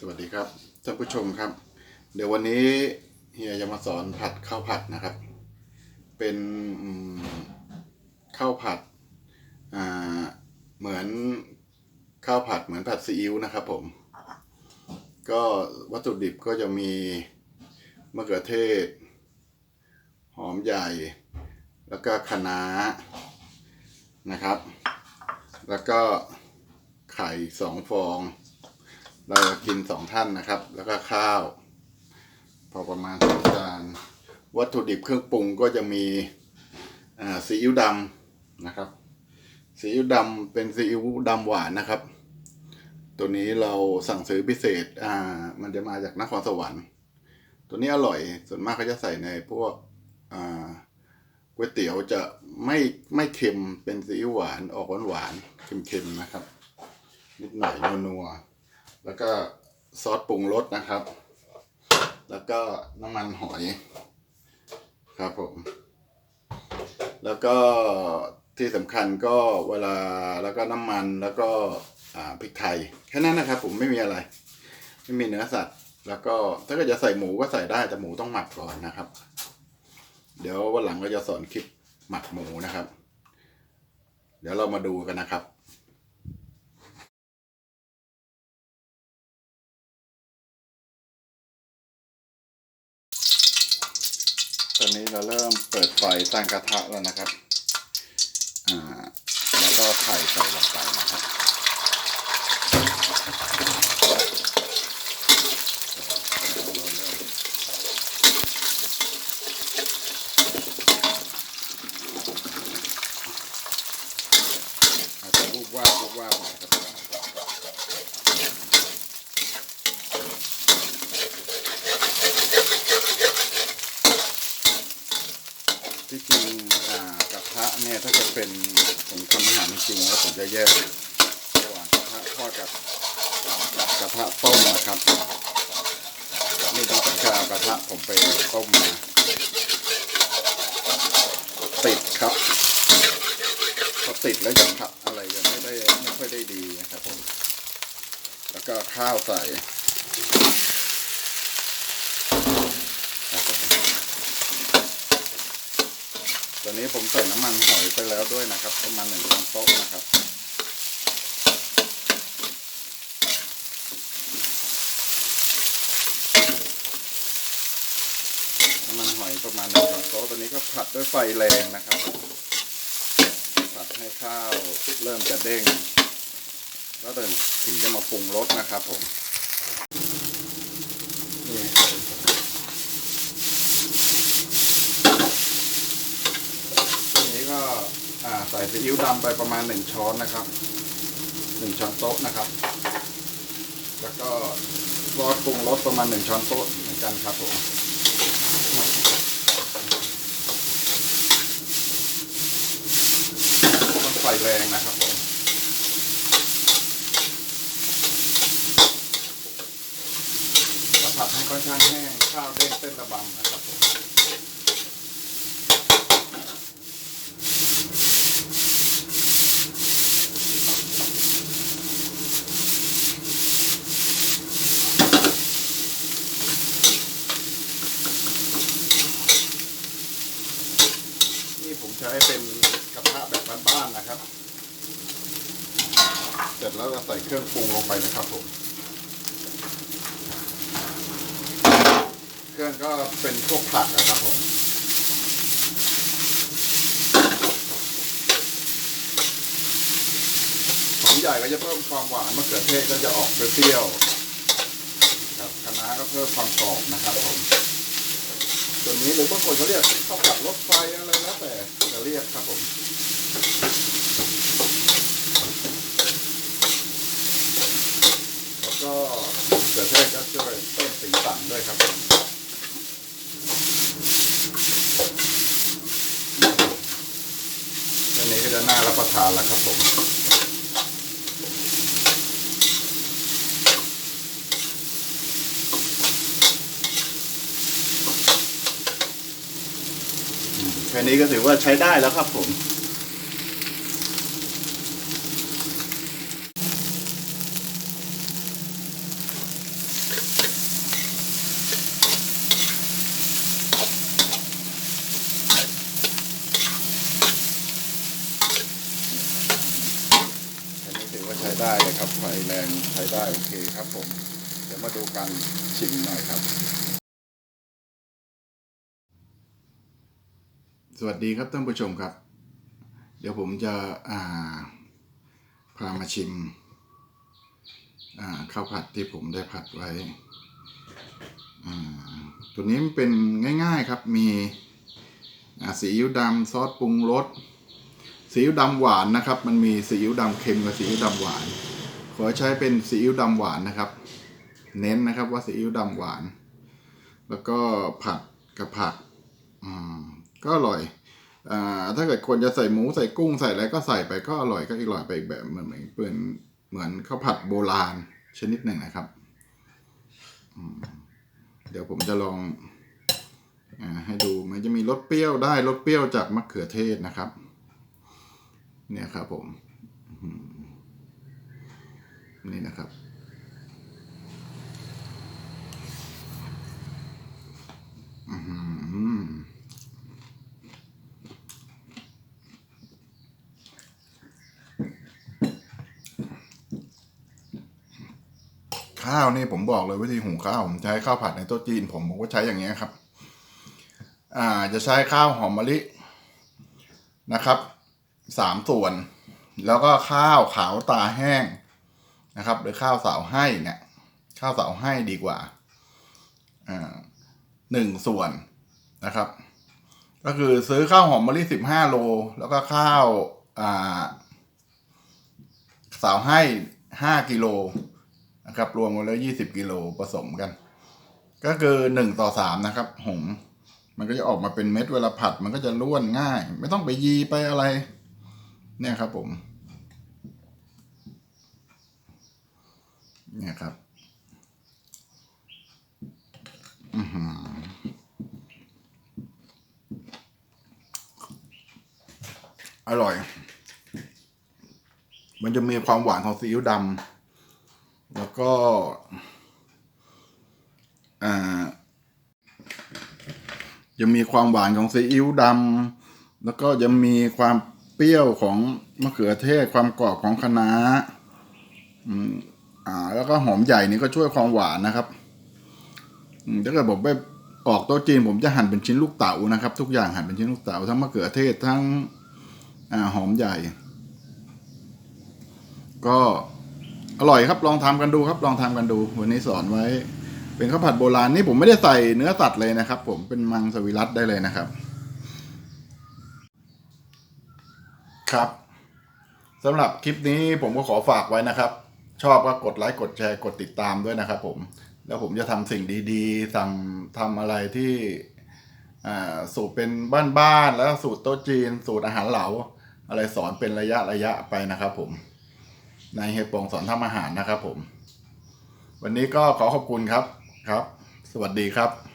สวัสดีครับท่านผู้ชมครับ เดี๋ยววันนี้เฮียจะมาสอนผัดข้าวผัดนะครับ เป็นข้าวผัดเหมือนข้าวผัดเหมือนผัดซีอิ๊วนะครับผม ก็วัตถุดิบก็จะมีมะเขือเทศ หอมใหญ่ แล้วก็คะน้านะครับ แล้วก็ไข่สองฟอง เราจะกินสองท่านนะครับ แล้วก็ข้าว พอประมาณสองจานวัตถุดิบเครื่องปรุงก็จะมีซีอิ๊วดำนะครับซีอิ๊วดำเป็นซีอิ๊วดำหวานนะครับ ตัวนี้เราสั่งซื้อพิเศษอ่ามันจะมาจากนครสวรรค์ ตัวนี้อร่อยส่วนมากเขาจะใส่ในพวกอ่าก๋วยเตี๋ยวจะไม่ไม่เค็มเป็นซีอิ๊วหวานออกหวานหวานเค็มๆนะครับ นิดหน่อยนัวๆ แล้วก็ซอสปรุงรสนะครับ แล้วก็น้ำมันหอยครับผม แล้วก็ที่สำคัญก็เวลาแล้วก็น้ำมันแล้วก็พริกไทยแค่นั้นนะครับ ผมไม่มีอะไร ไม่มีเนื้อสัตว์ แล้วก็ถ้าเกิดจะใส่หมูก็ใส่ได้แต่หมูต้องหมักก่อนนะครับ เดี๋ยววันหลังก็จะสอนคลิปหมักหมูนะครับ เดี๋ยวเรามาดูกันนะครับ อนนี้เราเริ่มเปิดไฟตั้งกระทะแล้วนะครับ อ่า แล้วก็ไข่ใส่ลงไปนะครับ อาจจะวูบวาบวูบวาบหน่อยครับ ที่จริงกระทะเนี่ยถ้าจะเป็นผมทำอาหารจริงแล้วผมจะแยกระหว่างกระทะทอดกับกระทะต้มนะครับนี่ต้องสังเกตกระทะผมไปต้มมาติดครับพอติดแล้วจะผัดอะไรจะไม่ได้ไม่ค่อยได้ดีนะครับผมแล้วก็ข้าวใส่ครับผม ตอ นี้ผมใส่น้ำมันหอยไปแล้วด้วยนะครับ ประมาณหนึ่งช้อนโต๊ะนะครับ น้ำมันหอยประมาณหนึ่งช้อนโต๊ะตอนนี้ก็ผัดด้วยไฟแรงนะครับ ผัดให้ข้าวเริ่มจะเด้ง แล้วเดินถึงจะมาปรุงรสนะครับผมนี่ ทีนี้ก็อ่าใส่ซีอิ๊วดำไปประมาณหนึ่งช้อนนะครับหนึ่งช้อนโต๊ะนะครับ แล้วก็ซอสปรุงรสประมาณหนึ่งช้อนโต๊ะเหมือนกันครับผมต้องไฟแรงนะครับผมแล้วผัดให้ค่อนข้างแห้งข้าวเด้งเต้นระบำนะครับผม นี่ผมใช้เป็นกระทะแบบบ้านๆนะครับ เสร็จแล้วเรา ใส่เครื่องปรุงลงไปนะครับผมเครื่องก็เป็นพวกผักนะครับผมหอมใหญ่ก็จะเพิ่มความหวานมะเขือเทศก็จะออกเปรี้ยวครับคะน้าก็เพิ่มความกรอบนะครับผมตัวนี้หรือบางคนเขาเรียกข้าวผัดรถไฟอะไรแล้วแต่จะเรียกครับผม แล้วก็เสือเทศก็ ช่วยเพิ่มสีสันด้วยครับอันนี้ก็จะน่ารับประทานแล้วครับผมแค่นี้ก็ถือว่าใช้ได้แล้วครับผม ช้ ได้เลยครับ ไฟแรงใช้ได้โอเคครับผม เดี๋ยวมาดูการชิมหน่อยครับ สวัสดีครับท่านผู้ชมครับ เดี๋ยวผมจะอ่าพามาชิมข้าวผัดที่ผมได้ผัดไว้ตัวนี้มันเป็นง่ายๆครับ มีอ่าซีอิ๊วดำซอสปรุงรส ซีอิ๊วดำหวานนะครับ มันมีซีอิ๊วดำเค็มกับซีอิ๊วดำหวาน ขอใช้เป็นซีอิ๊วดำหวานนะครับ เน้นนะครับว่าซีอิ๊วดำหวาน แล้วก็ผัดกับผักก็อร่อยอ่าถ้าเกิดคนจะใส่หมูใส่กุ้งใส่อะไรก็ใส่ไปก็อร่อยก็อีกอร่อยไปอีกแบบเหมือนเหมือนเหมือนข้าวผัดโบราณชนิดหนึ่งนะครับเดี๋ยวผมจะลองอาให้ดูมันจะมีรสเปรี้ยวได้รสเปรี้ยวจากมะเขือเทศนะครับ เนี่ยครับผมนี่นะครับ ข้าวนี่ผมบอกเลยวิธีหุงข้าว ผมใช้ข้าวผัดในโต๊ะจีน ผมผมก็ใช้อย่างเงี้ยครับ อ่าจะใช้ข้าวหอมมะลินะครับ สามส่วน แล้วก็ข้าวขาวตาแห้งนะครับ หรือข้าวสาวให้เนี่ยข้าวสาวให้ดีกว่าอ่าหนึ่งส่วนนะครับ ก็คือซื้อข้าวหอมมะลิสิบห้าโล แล้วก็ข้าวอ่าสาวให้ห้ากิโลนะครับรวมกันแล้วยี่สิบกิโลผสมกัน ก็คือหนึ่งต่อสามนะครับหงมันก็จะออกมาเป็นเม็ดเวลาผัดมันก็จะร่วนง่าย ไม่ต้องไปยีไปอะไร เนี่ยครับผม เนี่ยครับอือหืออร่อย มันจะมีความหวานของซีอิ๊วดำ แล้วก็ อ่า จะมีความหวานของซีอิ๊วดำ แล้วก็จะมีความ เปรี้ยวของมะเขือเทศความกรอบของคะน้าอืมอ่า แล้วก็หอมใหญ่นี่ก็ช่วยความหวานนะครับถ้าเกิดผมไปออกโต๊ะจีนผมจะหั่นเป็นชิ้นลูกเต๋านะครับ ทุกอย่างหั่นเป็นชิ้นลูกเต๋าทั้งมะเขือเทศทั้งอ่าหอมใหญ่ ก็อร่อยครับลองทำกันดูครับ ลองทำกันดู วันนี้สอนไว้ เป็นข้าวผัดโบราณนี่ผมไม่ได้ใส่เนื้อสัตว์เลยนะครับ ผมเป็นมังสวิรัตได้เลยนะครับ ครับสำหรับคลิปนี้ผมก็ขอฝากไว้นะครับ ชอบก็กดไลค์กดแชร์กดติดตามด้วยนะครับผมแล้วผมจะทำสิ่งดีๆทำทำอะไรที่สูตรเป็นบ้านๆแล้วสูตรโต๊ะจีน สูตรอาหารเหลา อะไรสอนเป็นระยะระยะไปนะครับผม ในเฮยปองสอนทำอาหารนะครับผม วันนี้ก็ขอขอบคุณครับครับ สวัสดีครับ